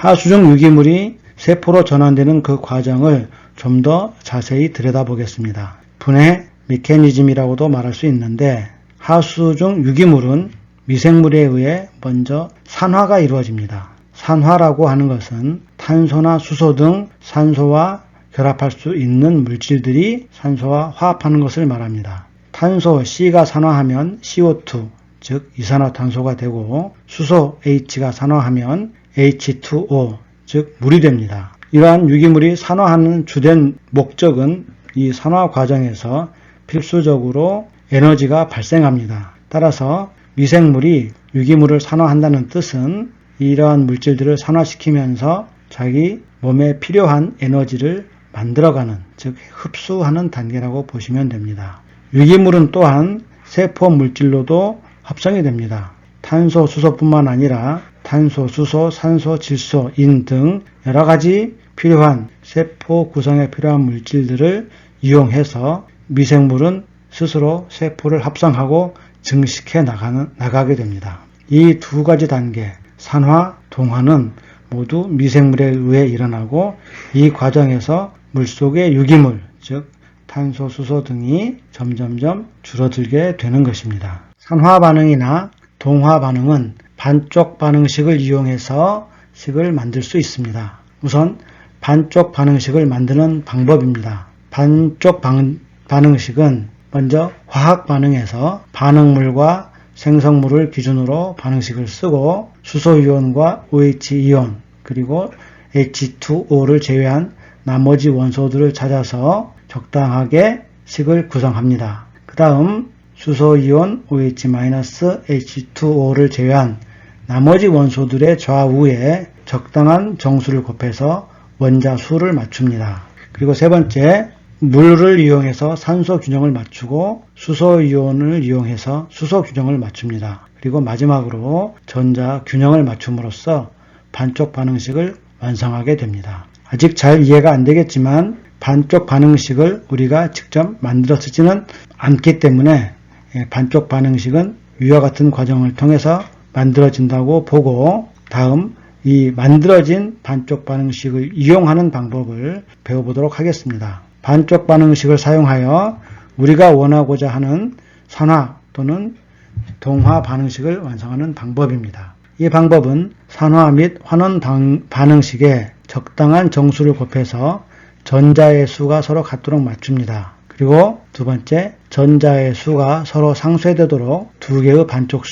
하수중 유기물이 세포로 전환되는 그 과정을 좀 더 자세히 들여다보겠습니다. 분해 메커니즘이라고도 말할 수 있는데 하수중 유기물은 미생물에 의해 먼저 산화가 이루어집니다. 산화라고 하는 것은 탄소나 수소 등 산소와 결합할 수 있는 물질들이 산소와 화합하는 것을 말합니다. 탄소 C가 산화하면 CO2, 즉 이산화탄소가 되고 수소 H가 산화하면 H2O, 즉 물이 됩니다. 이러한 유기물이 산화하는 주된 목적은 이 산화 과정에서 필수적으로 에너지가 발생합니다. 따라서 미생물이 유기물을 산화한다는 뜻은 이러한 물질들을 산화시키면서 자기 몸에 필요한 에너지를 만들어가는, 즉 흡수하는 단계라고 보시면 됩니다. 유기물은 또한 세포 물질로도 합성이 됩니다. 탄소, 수소뿐만 아니라 탄소, 수소, 산소, 질소, 인 등 여러 가지 필요한 세포 구성에 필요한 물질들을 이용해서 미생물은 스스로 세포를 합성하고 증식해 나가는, 나가게 됩니다. 이 두 가지 단계, 산화, 동화는 모두 미생물에 의해 일어나고 이 과정에서 물속의 유기물, 즉 탄소, 수소 등이 점점점 줄어들게 되는 것입니다. 산화 반응이나 동화 반응은 반쪽 반응식을 이용해서 식을 만들 수 있습니다. 우선 반쪽 반응식을 만드는 방법입니다. 반쪽 반, 반응식은 먼저 화학 반응에서 반응물과 생성물을 기준으로 반응식을 쓰고 수소이온과 OH이온 그리고 H2O를 제외한 나머지 원소들을 찾아서 적당하게 식을 구성합니다. 그 다음 수소이온 OH-H2O를 제외한 나머지 원소들의 좌우에 적당한 정수를 곱해서 원자 수를 맞춥니다. 그리고 세 번째, 물을 이용해서 산소 균형을 맞추고 수소 이온을 이용해서 수소 균형을 맞춥니다. 그리고 마지막으로 전자 균형을 맞춤으로써 반쪽 반응식을 완성하게 됩니다. 아직 잘 이해가 안 되겠지만 반쪽 반응식을 우리가 직접 만들어 쓰지는 않기 때문에 예, 반쪽 반응식은 위와 같은 과정을 통해서 만들어진다고 보고 다음 이 만들어진 반쪽 반응식을 이용하는 방법을 배워보도록 하겠습니다. 반쪽 반응식을 사용하여 우리가 원하고자 하는 산화 또는 동화 반응식을 완성하는 방법입니다. 이 방법은 산화 및 환원 반응식에 적당한 정수를 곱해서 전자의 수가 서로 같도록 맞춥니다. 그리고 두 번째, 전자의 수가 서로 상쇄되도록 두 개의 반쪽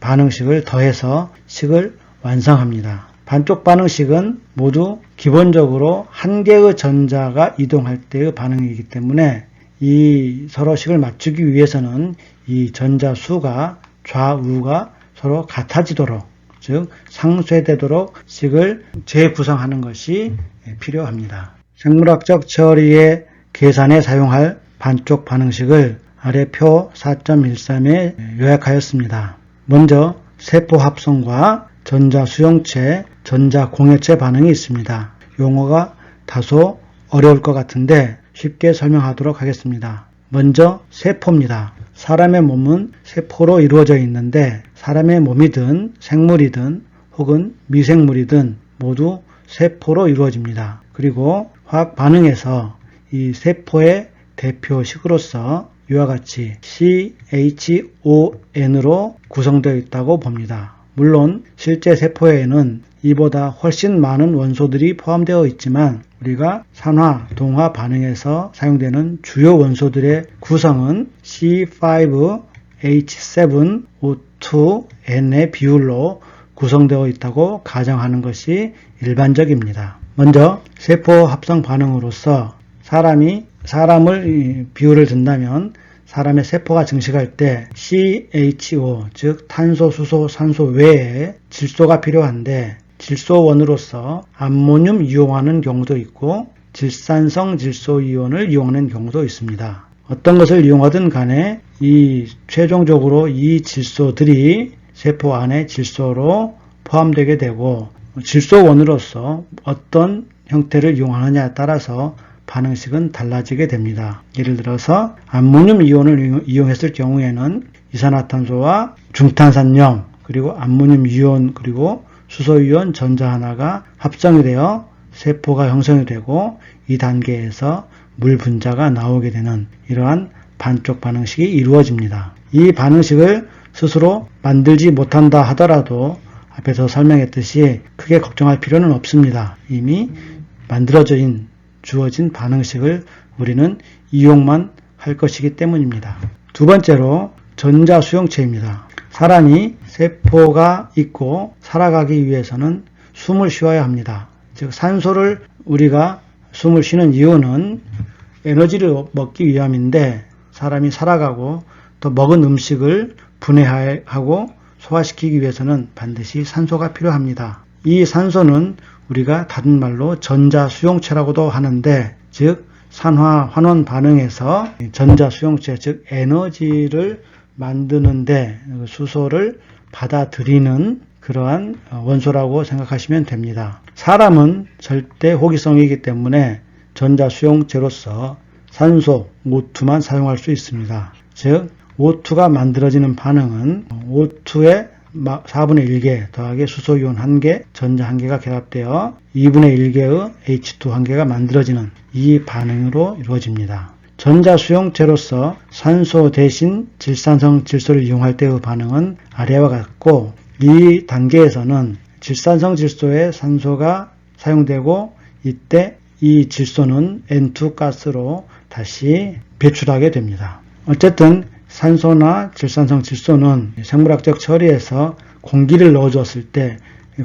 반응식을 더해서 식을 완성합니다. 반쪽 반응식은 모두 기본적으로 한 개의 전자가 이동할 때의 반응이기 때문에 이 서로 식을 맞추기 위해서는 이 전자 수가 좌우가 서로 같아지도록 즉 상쇄되도록 식을 재구성하는 것이 필요합니다. 생물학적 처리의 계산에 사용할 반쪽 반응식을 아래 표 4.13에 요약하였습니다. 먼저 세포 합성과 전자 수용체, 전자 공해체 반응이 있습니다. 용어가 다소 어려울 것 같은데 쉽게 설명하도록 하겠습니다. 먼저 세포입니다. 사람의 몸은 세포로 이루어져 있는데 사람의 몸이든 생물이든 혹은 미생물이든 모두 세포로 이루어집니다. 그리고 화학 반응에서 이 세포의 대표식으로서 이와 같이 CHON으로 구성되어 있다고 봅니다. 물론 실제 세포에는 이보다 훨씬 많은 원소들이 포함되어 있지만 우리가 산화, 동화 반응에서 사용되는 주요 원소들의 구성은 C5H7O2N의 비율로 구성되어 있다고 가정하는 것이 일반적입니다. 먼저 세포 합성 반응으로서 사람이 사람을 비율을 든다면 사람의 세포가 증식할 때 CHO 즉 탄소, 수소, 산소 외에 질소가 필요한데 질소원으로서 암모늄 이용하는 경우도 있고 질산성 질소 이온을 이용하는 경우도 있습니다. 어떤 것을 이용하든 간에 이 최종적으로 이 질소들이 세포 안에 질소로 포함되게 되고 질소원으로서 어떤 형태를 이용하느냐에 따라서 반응식은 달라지게 됩니다. 예를 들어서 암모늄 이온을 이용했을 경우에는 이산화탄소와 중탄산염 그리고 암모늄 이온 그리고 수소 이온 전자 하나가 합성이 되어 세포가 형성이 되고 이 단계에서 물 분자가 나오게 되는 이러한 반쪽 반응식이 이루어집니다. 이 반응식을 스스로 만들지 못한다 하더라도 앞에서 설명했듯이 크게 걱정할 필요는 없습니다. 이미 만들어진 주어진 반응식을 우리는 이용만 할 것이기 때문입니다. 두 번째로 전자 수용체입니다. 사람이 세포가 있고 살아가기 위해서는 숨을 쉬어야 합니다. 즉 산소를 우리가 숨을 쉬는 이유는 에너지를 먹기 위함인데 사람이 살아가고 또 먹은 음식을 분해하고 소화시키기 위해서는 반드시 산소가 필요합니다. 이 산소는 우리가 다른 말로 전자 수용체라고도 하는데 즉 산화 환원 반응에서 전자 수용체 즉 에너지를 만드는데 수소를 받아들이는 그러한 원소라고 생각하시면 됩니다. 사람은 절대 호기성이기 때문에 전자 수용체로서 산소, O2만 사용할 수 있습니다. 즉 O2가 만들어지는 반응은 O2의 4분의 1개 더하기 수소이온 1개, 전자 1개가 결합되어 2분의 1개의 H2 1개가 만들어지는 이 반응으로 이루어집니다. 전자 수용체로서 산소 대신 질산성 질소를 이용할 때의 반응은 아래와 같고 이 단계에서는 질산성 질소에 산소가 사용되고 이때 이 질소는 N2 가스로 다시 배출하게 됩니다. 어쨌든 산소나 질산성 질소는 생물학적 처리에서 공기를 넣어줬을 때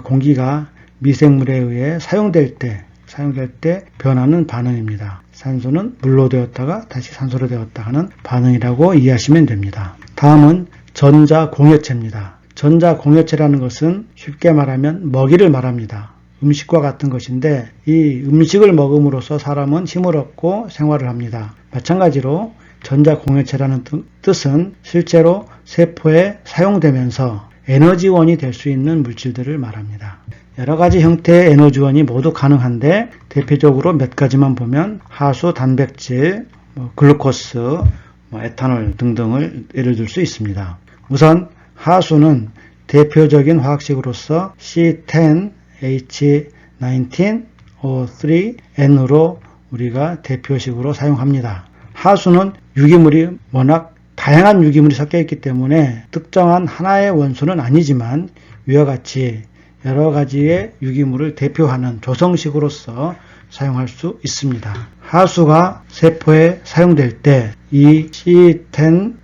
공기가 미생물에 의해 사용될 때 사용될 때 변하는 반응입니다. 산소는 물로 되었다가 다시 산소로 되었다 하는 반응이라고 이해하시면 됩니다. 다음은 전자 공여체입니다. 전자 공여체라는 것은 쉽게 말하면 먹이를 말합니다. 음식과 같은 것인데 이 음식을 먹음으로써 사람은 힘을 얻고 생활을 합니다. 마찬가지로 전자 공여체라는 뜻은 실제로 세포에 사용되면서 에너지원이 될 수 있는 물질들을 말합니다. 여러 가지 형태의 에너지원이 모두 가능한데 대표적으로 몇 가지만 보면 하수, 단백질, 뭐 글루코스, 뭐 에탄올 등등을 예를 들 수 있습니다. 우선 하수는 대표적인 화학식으로서 C10H19O3N으로 우리가 대표식으로 사용합니다. 하수는 유기물이 워낙 다양한 유기물이 섞여 있기 때문에 특정한 하나의 원소는 아니지만 위와 같이 여러 가지의 유기물을 대표하는 조성식으로서 사용할 수 있습니다. 하수가 세포에 사용될 때 이 C10,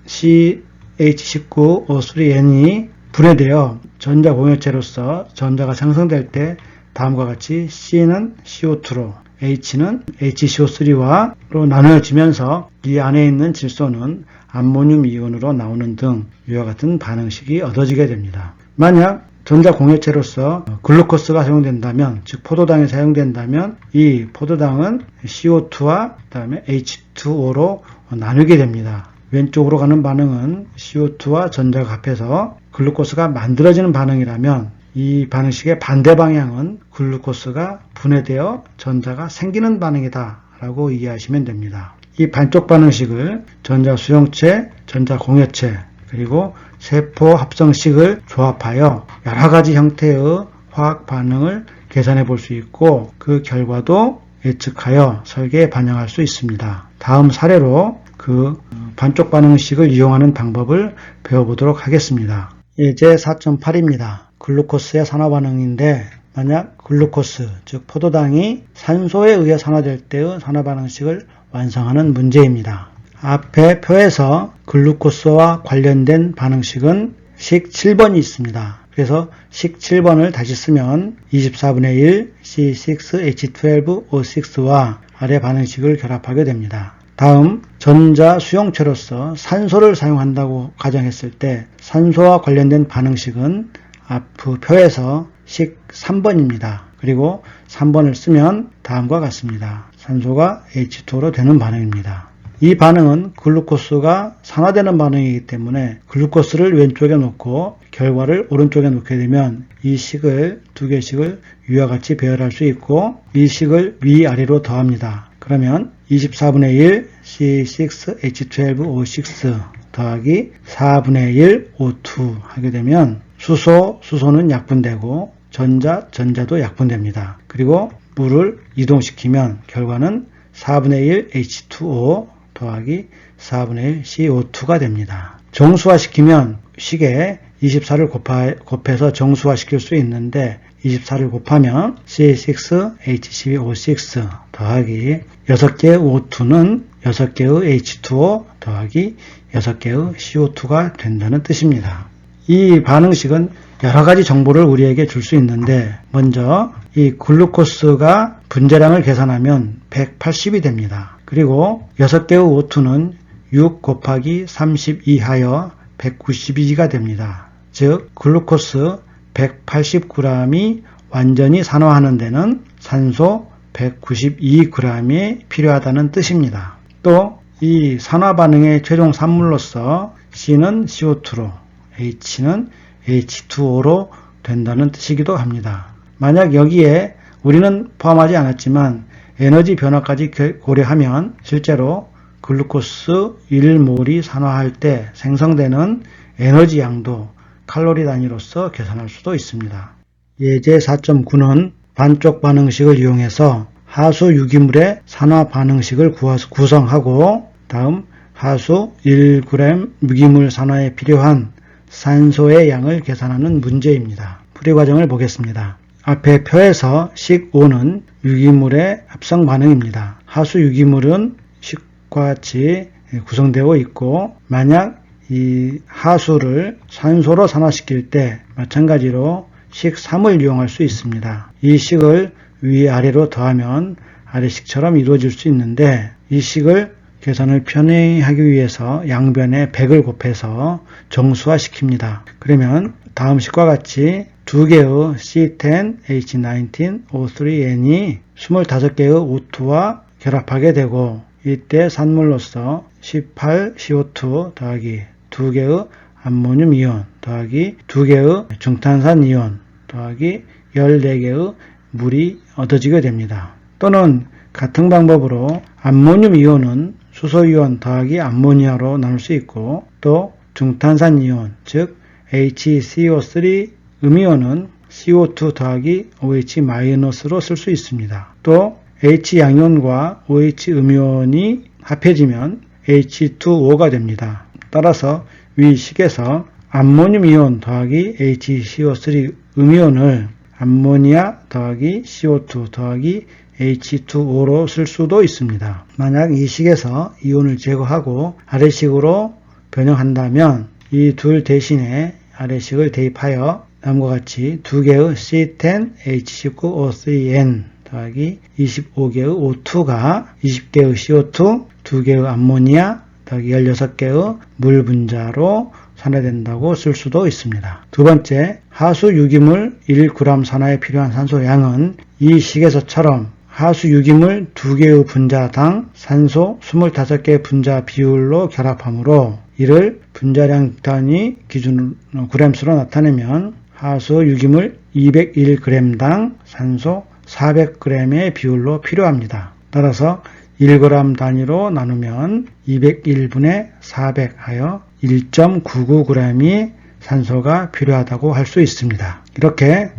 CH19O3N이 분해되어 전자 공여체로서 전자가 생성될 때 다음과 같이 C는 CO2로 H는 HCO3와 로 나누어지면서 이 안에 있는 질소는 암모늄 이온으로 나오는 등 이와 같은 반응식이 얻어지게 됩니다. 만약 전자 공해체로서 글루코스가 사용된다면, 즉 포도당이 사용된다면 이 포도당은 CO2와 그다음에 H2O로 나누게 됩니다. 왼쪽으로 가는 반응은 CO2와 전자가 합해서 글루코스가 만들어지는 반응이라면 이 반응식의 반대 방향은 글루코스가 분해되어 전자가 생기는 반응이다 라고 이해하시면 됩니다. 이 반쪽 반응식을 전자 수용체, 전자 공여체, 그리고 세포 합성식을 조합하여 여러 가지 형태의 화학 반응을 계산해 볼 수 있고 그 결과도 예측하여 설계에 반영할 수 있습니다. 다음 사례로 그 반쪽 반응식을 이용하는 방법을 배워보도록 하겠습니다. 예제 4.8입니다. 글루코스의 산화 반응인데 만약 글루코스, 즉 포도당이 산소에 의해 산화될 때의 산화 반응식을 완성하는 문제입니다. 앞에 표에서 글루코스와 관련된 반응식은 식 7번이 있습니다. 그래서 식 7번을 다시 쓰면 24분의 1 C6H12O6와 아래 반응식을 결합하게 됩니다. 다음 전자 수용체로서 산소를 사용한다고 가정했을 때 산소와 관련된 반응식은 앞 표에서 식 3번입니다. 그리고 3번을 쓰면 다음과 같습니다. 산소가 H2로 되는 반응입니다. 이 반응은 글루코스가 산화되는 반응이기 때문에 글루코스를 왼쪽에 놓고 결과를 오른쪽에 놓게 되면 이 식을 두 개씩을 위와 같이 배열할 수 있고 이 식을 위아래로 더합니다. 그러면 24분의 1 C6H12O6 더하기 4분의 1 O2 하게 되면 수소, 수소는 약분되고 전자, 전자도 약분됩니다. 그리고 물을 이동시키면 결과는 4분의 1 H2O 더하기 4분의 1 CO2가 됩니다. 정수화시키면 식에 24를 곱하, 곱해서 정수화시킬 수 있는데 24를 곱하면 C6H12O6 더하기 6개의 O2는 6개의 H2O 더하기 6개의 CO2가 된다는 뜻입니다. 이 반응식은 여러 가지 정보를 우리에게 줄 수 있는데 먼저 이 글루코스가 분자량을 계산하면 180이 됩니다. 그리고 6개의 O2는 6 곱하기 32 하여 192가 됩니다. 즉 글루코스 180g이 완전히 산화하는 데는 산소 192g이 필요하다는 뜻입니다. 또 이 산화 반응의 최종 산물로서 C는 CO2로 H는 H2O로 된다는 뜻이기도 합니다. 만약 여기에 우리는 포함하지 않았지만 에너지 변화까지 고려하면 실제로 글루코스 1몰이 산화할 때 생성되는 에너지 양도 칼로리 단위로서 계산할 수도 있습니다. 예제 4.9는 반쪽 반응식을 이용해서 하수 유기물의 산화 반응식을 구성하고 다음 하수 1g 유기물 산화에 필요한 산소의 양을 계산하는 문제입니다. 풀이 과정을 보겠습니다. 앞에 표에서 식 5는 유기물의 합성 반응입니다. 하수 유기물은 식과 같이 구성되어 있고 만약 이 하수를 산소로 산화시킬 때 마찬가지로 식 3을 이용할 수 있습니다. 이 식을 위아래로 더하면 아래식처럼 이루어질 수 있는데 이 식을 계산을 편히 하기 위해서 양변에 100을 곱해서 정수화 시킵니다. 그러면 다음 식과 같이 두 개의 C10, H19, O3N이 25개의 O2와 결합하게 되고 이때 산물로서 18 CO2 더하기 두 개의 암모늄 이온 더하기 두 개의 중탄산 이온 더하기 14개의 물이 얻어지게 됩니다. 또는 같은 방법으로 암모늄 이온은 수소이온 더하기 암모니아로 나눌 수 있고 또 중탄산 이온 즉 HCO3 음이온은 CO2 더하기 OH-로 쓸 수 있습니다. 또 H 양이온과 OH 음이온이 합해지면 H2O가 됩니다. 따라서 위 식에서 암모늄 이온 더하기 HCO3 음이온을 암모니아 더하기 CO2 더하기 H2O로 쓸 수도 있습니다. 만약 이 식에서 이온을 제거하고 아래식으로 변형한다면 이 둘 대신에 아래식을 대입하여 다음과 같이 두 개의 C10, H19O3N 더하기 25개의 O2가 20개의 CO2, 두 개의 암모니아 더하기 16개의 물 분자로 산화된다고 쓸 수도 있습니다. 두 번째, 하수 유기물 1g 산화에 필요한 산소 양은 이 식에서처럼 하수 유기물 2개의 분자당 산소 25개의 분자 비율로 결합하므로 이를 분자량 단위 기준 그램수로 나타내면 하수 유기물 201g당 산소 400g의 비율로 필요합니다. 따라서 1g 단위로 나누면 201분의 400 하여 1.99g이 산소가 필요하다고 할 수 있습니다. 이렇게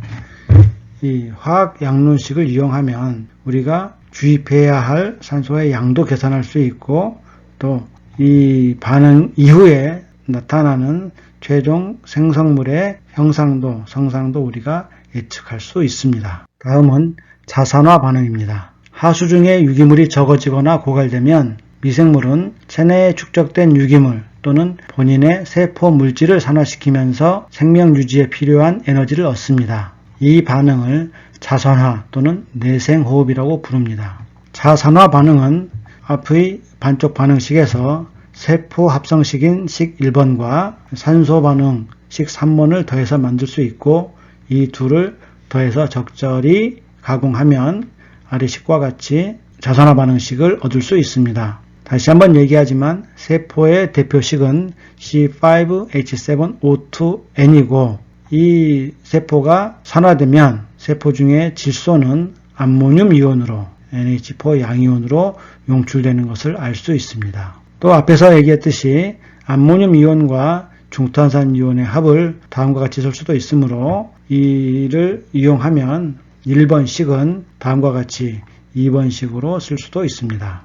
이 화학 양론식을 이용하면 우리가 주입해야 할 산소의 양도 계산할 수 있고 또 이 반응 이후에 나타나는 최종 생성물의 형상도, 성상도 우리가 예측할 수 있습니다. 다음은 자산화 반응입니다. 하수 중에 유기물이 적어지거나 고갈되면 미생물은 체내에 축적된 유기물 또는 본인의 세포 물질을 산화시키면서 생명 유지에 필요한 에너지를 얻습니다. 이 반응을 자산화 또는 내생호흡이라고 부릅니다. 자산화 반응은 앞의 반쪽 반응식에서 세포 합성식인 식 1번과 산소 반응 식 3번을 더해서 만들 수 있고 이 둘을 더해서 적절히 가공하면 아래식과 같이 자산화 반응식을 얻을 수 있습니다. 다시 한번 얘기하지만 세포의 대표식은 C5H7O2N이고 이 세포가 산화되면 세포 중에 질소는 암모늄 이온으로 NH4 양이온으로 용출되는 것을 알 수 있습니다. 또 앞에서 얘기했듯이 암모늄 이온과 중탄산 이온의 합을 다음과 같이 쓸 수도 있으므로 이를 이용하면 1번식은 다음과 같이 2번식으로 쓸 수도 있습니다.